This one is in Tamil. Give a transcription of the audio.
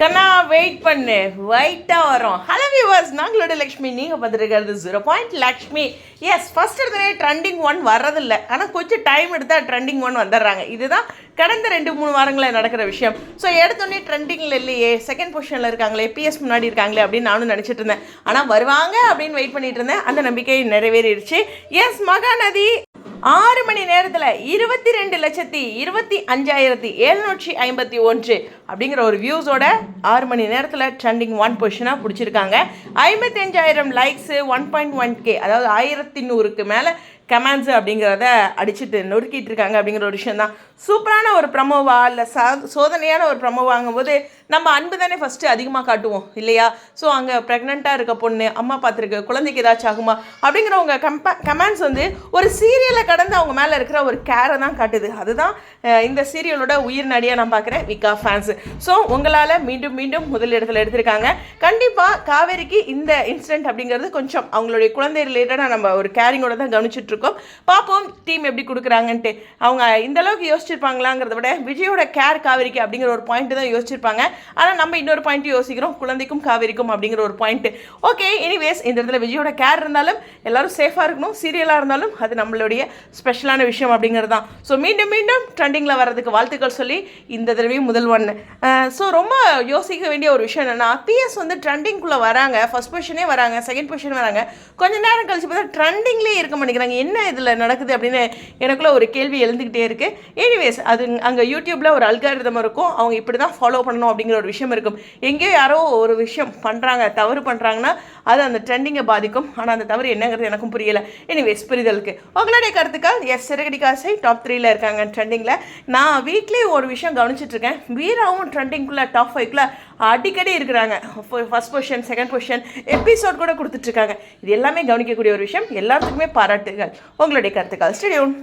கண்ணா வெயிட் பண்ணு. வெயிட்டாக வரும். ஹலோ வியூவர்ஸ் நாங்களோட லக்ஷ்மி. நீங்கள் பார்த்துருக்கிறது zero point Lakshmi. Yes first எடுத்தனே trending one வர்றதில்ல. ஆனால் கொஞ்சம் டைம் எடுத்தால் ட்ரெண்டிங் ஒன் வந்துடுறாங்க. இதுதான் கடந்த ரெண்டு மூணு வாரங்களில் நடக்கிற விஷயம். ஸோ எடுத்தோடனே ட்ரெண்டிங்கில் இல்லையே. செகண்ட் பொசிஷனில் இருக்காங்களே. பிஎஸ் முன்னாடி இருக்காங்களே அப்படின்னு நானும் நினச்சிட்டு இருந்தேன். ஆனால் வருவாங்க அப்படின்னு வெயிட் பண்ணிட்டு இருந்தேன். அந்த நம்பிக்கை நிறைவேறிடுச்சு. எஸ் மகாநதி. ஆறு மணி நேரத்தில் இருபத்தி ரெண்டு லட்சத்தி இருபத்தி அஞ்சாயிரத்தி எழுநூற்றி ஐம்பத்தி ஒன்று அப்படிங்கிற ஒரு வியூஸோட ஆறு மணி நேரத்தில் ட்ரெண்டிங் ஒன் பொசிஷனாக பிடிச்சிருக்காங்க. ஐம்பத்தஞ்சாயிரம் likes one point one K அதாவது ஆயிரத்தி நூறுக்கு மேலே கமெண்ட்ஸ் அப்படிங்கிறத அடிச்சுட்டு நொறுக்கிட்டு இருக்காங்க அப்படிங்கிற ஒரு விஷயம் தான். சூப்பரான ஒரு ப்ரமோவா இல்லை சா சோதனையான ஒரு ப்ரமோவாங்கும் போது நம்ம அன்பு தானே ஃபஸ்ட்டு அதிகமாக காட்டுவோம் இல்லையா? ஸோ அங்கே ப்ரெக்னெண்ட்டாக இருக்க பொண்ணு அம்மா பார்த்துருக்கு குழந்தைக்கு ஏதாச்சும் ஆகுமா? அப்படிங்கிறவங்க கம்ப கமெண்ட்ஸ் வந்து ஒரு சீரியலை கடந்து அவங்க மேலே இருக்கிற ஒரு கேரை தான் காட்டுது. அதுதான் இந்த சீரியலோட உயிர் நடியாக நான் பார்க்குறேன் விகா ஃபேன்ஸு ஸோ உங்களால் மீண்டும் மீண்டும் முதல் இடத்துல எடுத்திருக்காங்க. கண்டிப்பாக காவேரிக்கு இந்த இன்சிடென்ட் அப்படிங்கிறது கொஞ்சம் அவங்களுடைய குழந்தை ரிலேட்டடாக நம்ம ஒரு கேரிங்கோட தான் கவனிச்சுட்டு இருக்கோம். பார்ப்போம் டீம் எப்படி கொடுக்குறாங்கன்ட்டு. அவங்க இந்த அளவுக்கு யோசிச்சிருப்பாங்களாங்கிறத விட விஜயோட கேர் காவிரிக்கு அப்படிங்கிற ஒரு பாயிண்ட் தான் யோசிச்சிருப்பாங்க. ஆனால் நம்ம இன்னொரு பாயிண்ட் யோசிக்கிறோம். குழந்தைக்கும் காவிரிக்கும் அப்படிங்கிற ஒரு பாயிண்ட் ஓகே எனிவேஸ் இந்த இடத்துல விஜயோட கேர் இருந்தாலும் எல்லாரும் சேஃபாக இருக்கணும். சீரியலாக இருந்தாலும் அது நம்மளுடைய ஸ்பெஷலான விஷயம் அப்படிங்கிறது தான். ஸோ மீண்டும் மீண்டும் ட்ரெண்டிங்கில் வர்றதுக்கு வாழ்த்துக்கள் சொல்லி இந்த தடவையும் முதல் ஒன்று ஸோ ரொம்ப யோசிக்க வேண்டிய ஒரு விஷயம் என்னென்னா பிஎஸ் வந்து ட்ரெண்டிங்குள்ளே வராங்க. ஃபர்ஸ்ட் பொசிஷனே வராங்க. செகண்ட் பொசிஷன் வராங்க. கொஞ்ச நேரம் கழிச்சு பார்த்தா ட்ரெண்டிங்லேயே இருக்க மாட்டேங்கிறாங்க. என்ன என்ன இதில் நடக்குது அப்படின்னு எனக்குள்ள ஒரு கேள்வி எழுந்துக்கிட்டே இருக்குது எனிவேஸ் அது அங்கே யூடியூப்பில் ஒரு அல்காரிதம் இருக்கும். அவங்க இப்படி தான் ஃபாலோ பண்ணணும் அப்படிங்கிற ஒரு விஷயம் இருக்கும். எங்கேயோ யாரோ ஒரு விஷயம் பண்ணுறாங்க தவறு பண்ணுறாங்கன்னா அது அந்த ட்ரெண்டிங்கை பாதிக்கும். ஆனால் அந்த தவறு என்னங்கிறது எனக்கும் புரியலை. எனிவேஸ் புரிதலுக்கு. உங்களுடைய கருத்துக்கள்? எஸ் சிறகடி காசை டாப் த்ரீல இருக்காங்க ட்ரெண்டிங்கில் நான் வீக்லி ஒரு விஷயம் கவனிச்சிட்டு இருக்கேன். வீராவும் ட்ரெண்டிங்குள்ளே டாப் ஃபைவ்க்குள்ளே அடிக்கடி இருக்கிறாங்க. First position second position episode கூட கொடுத்துட்ருக்காங்க இது எல்லாமே கவனிக்கக்கூடிய ஒரு விஷயம். எல்லாத்துக்குமே பாராட்டுகள். உங்களுடைய கருத்துக்கள். ஸ்டேடியம்